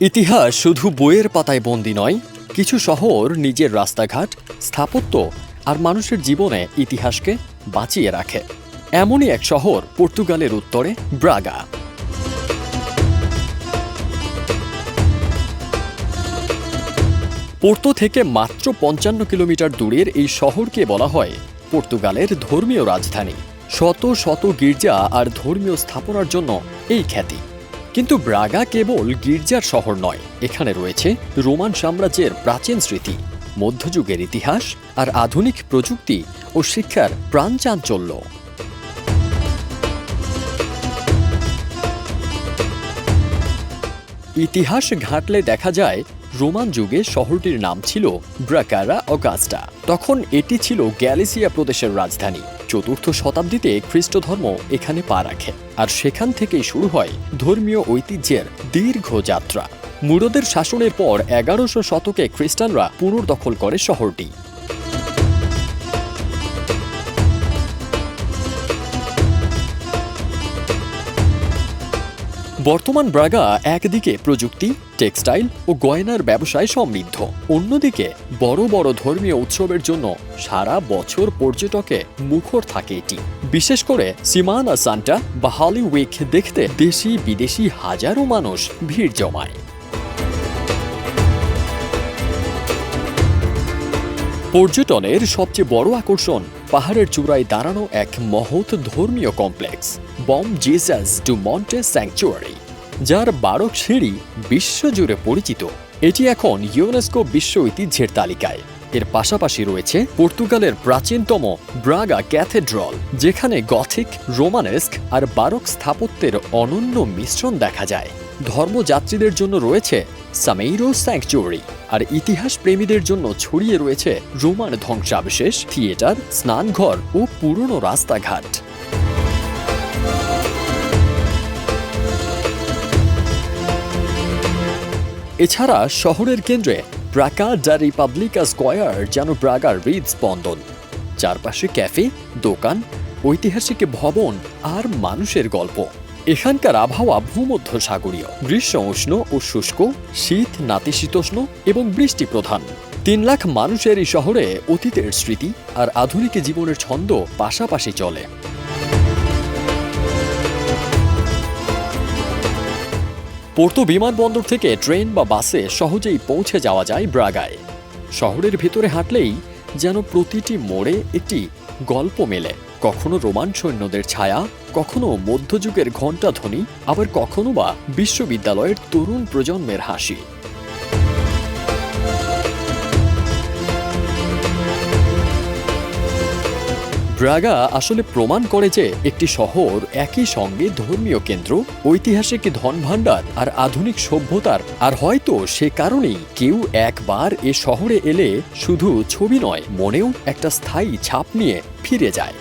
ইতিহাস শুধু বইয়ের পাতায় বন্দি নয়, কিছু শহর, নিজের রাস্তাঘাট, স্থাপত্য আর মানুষের জীবনে ইতিহাসকে বাঁচিয়ে রাখে। এমনই এক শহর পর্তুগালের উত্তরে, ব্রাগা। পোর্তো থেকে মাত্র পঞ্চান্ন কিলোমিটার দূরের এই শহরকে বলা হয় পর্তুগালের ধর্মীয় রাজধানী। শত শত গির্জা আর ধর্মীয় স্থাপনার জন্য এই খ্যাতি। কিন্তু ব্রাগা কেবল গির্জার শহর নয়, এখানে রয়েছে রোমান সাম্রাজ্যের প্রাচীন স্মৃতি, মধ্যযুগের ইতিহাস আর আধুনিক প্রযুক্তি ও শিক্ষার প্রাণ চাঞ্চল্য। ইতিহাস ঘাটলে দেখা যায় রোমান যুগে শহরটির নাম ছিল ব্রাকারা অগাস্টা। তখন এটি ছিল গ্যালিসিয়া প্রদেশের রাজধানী। চতুর্থ শতাব্দীতে খ্রিস্ট ধর্ম এখানে পা রাখে। আর সেখান থেকেই শুরু হয় ধর্মীয় ঐতিহ্যের দীর্ঘ যাত্রা। মুরদের শাসনের পর এগারোশো শতকে খ্রিস্টানরা পুনর্দখল করে শহরটি। বর্তমান ব্রাগা একদিকে প্রযুক্তি, টেক্সটাইল ও গয়নার ব্যবসায় সমৃদ্ধ। অন্যদিকে বড় বড় ধর্মীয় উৎসবের জন্য সারা বছর পর্যটকে মুখর থাকে এটি। বিশেষ করে সিমানা সান্টা বা হলি উইক দেখতে দেশি বিদেশি হাজারো মানুষ ভিড় জমায়। পর্যটনের সবচেয়ে বড় আকর্ষণ পাহাড়ের চূড়ায় দাঁড়ানো এক মহৎ ধর্মীয় complex Bom Jesus do Monte sanctuary যার বারো সিঁড়ি বিশ্বজুড়ে পরিচিত। এটি এখন ইউনেস্কো বিশ্ব ঐতিহ্যের তালিকায়। এর পাশাপাশি রয়েছে পর্তুগালের প্রাচীনতম ব্রাগা ক্যাথেড্রল যেখানে গথিক, রোমানেস্ক আর বারক স্থাপত্যের অনন্য মিশ্রণ দেখা যায়। ধর্মযাত্রীদের জন্য রয়েছে সামেইরো স্যাংচুয়ারি আর ইতিহাস প্রেমীদের জন্য ছড়িয়ে রয়েছে রোমান ধ্বংসাবশেষ, থিয়েটার, স্নানঘর ও পুরনো রাস্তাঘাট। এছাড়া শহরের কেন্দ্রে ব্রাকা দ্য রিপাবলিকা স্কোয়ার যেন ব্রাগার হৃদ স্পন্দন চারপাশে ক্যাফে, দোকান, ঐতিহাসিক ভবন আর মানুষের গল্প। এখানকার আবহাওয়া ভূমধ্য সাগরীয় গ্রীষ্ম উষ্ণ ও শুষ্ক, শীত নাতিশীতোষ্ণ এবং বৃষ্টি প্রধান। তিন লাখ মানুষের এই শহরে অতীতের স্মৃতি আর আধুনিক জীবনের ছন্দ পাশাপাশি চলে। পোর্তো বিমানবন্দর থেকে ট্রেন বা বাসে সহজেই পৌঁছে যাওয়া যায় ব্রাগায়। শহরের ভেতরে হাঁটলেই যেন প্রতিটি মোড়ে একটি গল্প মেলে। কখনো রোমান সৈন্যদের ছায়া, কখনো মধ্যযুগের ঘণ্টাধ্বনি আবার কখনো বা বিশ্ববিদ্যালয়ের তরুণ প্রজন্মের হাসি। ব্রাগা আসলে প্রমাণ করে যে একটি শহর একই সঙ্গে ধর্মীয় কেন্দ্র, ঐতিহাসিক ধনভাণ্ডার আর আধুনিক সভ্যতার, আর হয়তো সে কারণেই কেউ একবার এ শহরে এলে শুধু ছবি নয়, মনেও একটা স্থায়ী ছাপ নিয়ে ফিরে যায়।